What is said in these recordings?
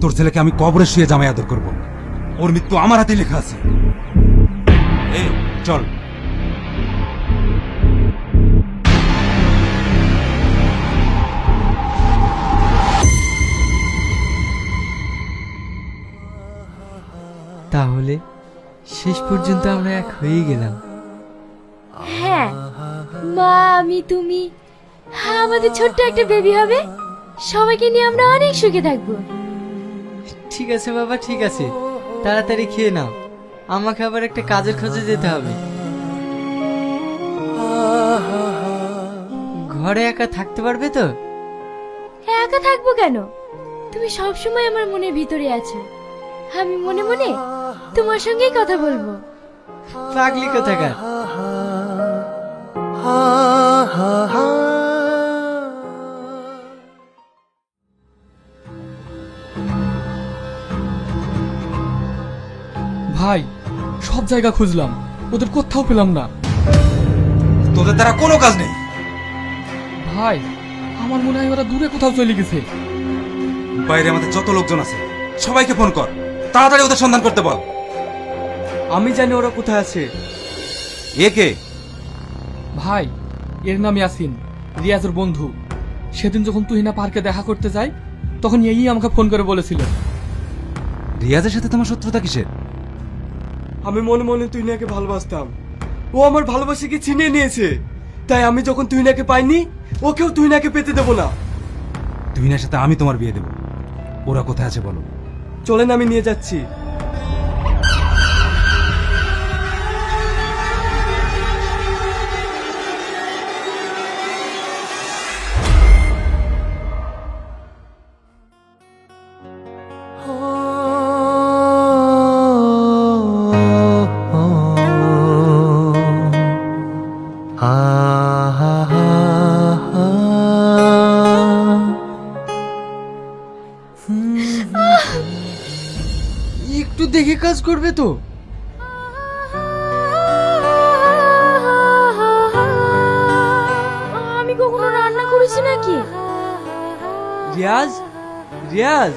তোর ছেলেকে আমি কবরে শুয়ে জামাই আদর করব। ওর মৃত্যু আমার হাতে লেখা আছে। এই চল। তাহলে শেষ পর্যন্ত আমরা এক হয়ে গেলাম। হ্যাঁ মা আমি তুমি। হ্যাঁ আমাদের ছোট্ট একটা বেবি হবে। সবাইকে নিয়ে আমরা অনেক সুখে থাকব। ঠিক আছে বাবা ঠিক আছে। তাড়াতাড়ি খেয়ে নাও। আমাকে আবার একটা কাজের খোঁজে যেতে হবে। ঘরে একা থাকতে পারবে তো? একা থাকব কেন? তুমি সব সময় আমার মনের ভিতরে আছো। আমি মনে মনে তোমার সঙ্গেই কথা বলব। পাগলি কথা কোথাকার? ভাই সব জায়গা খুঁজলাম ওদের কোথাও পেলাম না। তোদের দ্বারা কোনো কাজ নেই। ভাই আমার মনে হয় ওরা দূরে কোথাও চলে গেছে। বাইরে আমাদের যত লোকজন আছে সবাইকে ফোন কর তাড়াতাড়ি ওদের সন্ধান করতে বল। আমি জানি ওরা কোথায় আছে। এ কে? ভাই এর নাম ইয়াসিন রিয়াজের বন্ধু। সেদিন যখন তুহিনা পার্কে দেখা করতে যাই তখন এই আমাকে ফোন করে বলেছিল। রিয়াজের সাথে তোমার শত্রুতা কিসের? আমি মনে মনে তুইনাকে ভালোবাসতাম। ও আমার ভালোবাসাকে ছিনিয়ে নিয়েছে। তাই আমি যখন তুইনাকে পাইনি ওকেও তুইনাকে পেতে দেবো না। তুইনার সাথে আমি তোমার বিয়ে দেব। ওরা কোথায় আছে বলো? চলেন আমি নিয়ে যাচ্ছি। কাজ করবে তো। আমি কখনো রান্না করেছি নাকি? রিয়াজ রিয়াজ।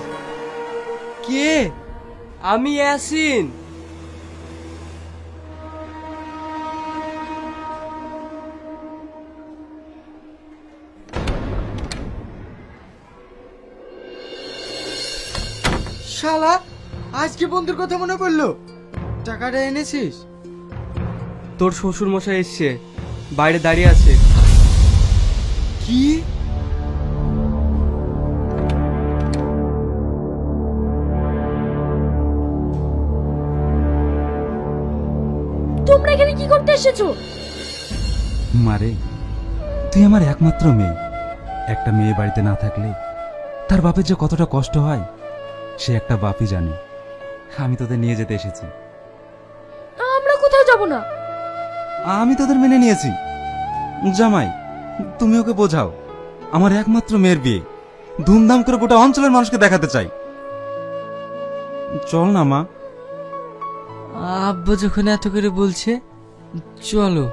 কে? আমি ইয়াসিন শালা আজকে বন্ধুর কথা মনে পড়ল। টাকাটা এনেছিস? তোর শ্বশুর মশাই এসছে বাইরে দাঁড়িয়ে আছে। কি? তোমরা এখানে কি করতে এসেছ? মারে তুই আমার একমাত্র মেয়ে। একটা মেয়ে বাড়িতে না থাকলে তার বাপের যে কতটা কষ্ট হয় সে একটা বাপই জানে। আমি তোদের নিয়ে যেতে এসেছি। আমরা কোথাও যাব না। আমি তোদের মেনে নিয়েছি। জামাই তুমি ওকে বোঝাও। আমার একমাত্র মেয়ের বিয়ে। ধুমধাম করে গোটা অঞ্চলের মানুষকে দেখাতে চাই। চল না মা। আব্বা যখন এত করে বলছে চলো।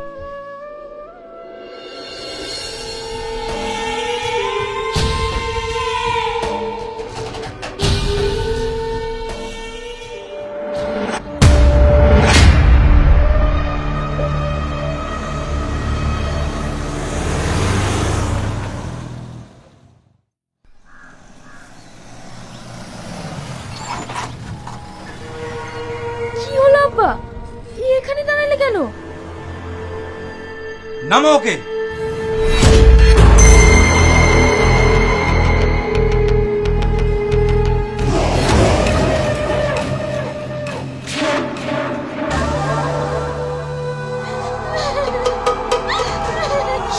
হলো এখানে দাঁড়ালে কেন? ওকে।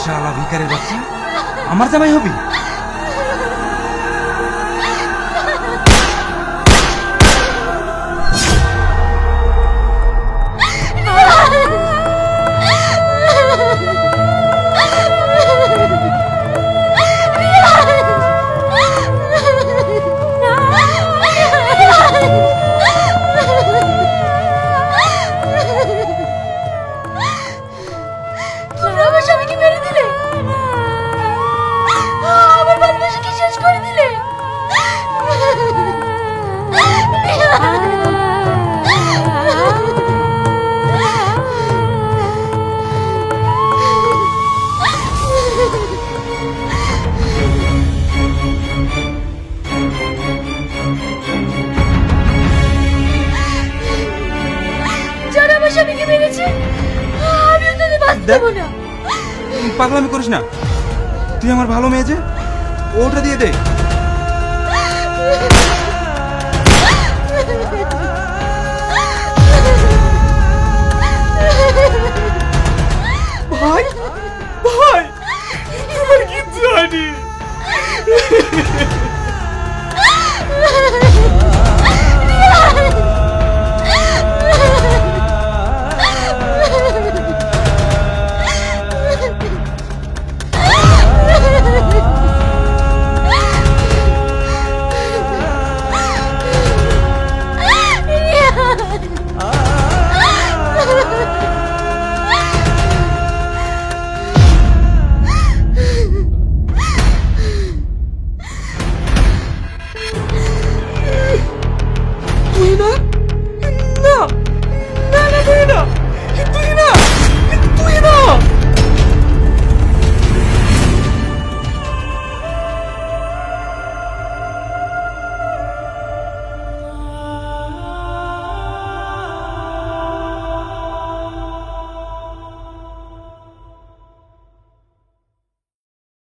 শালা যাচ্ছি আমার জামাই হবি? পাগলামি করিস না। তুই আমার ভালো মেয়ে যে ওটা দিয়ে দে। ভাই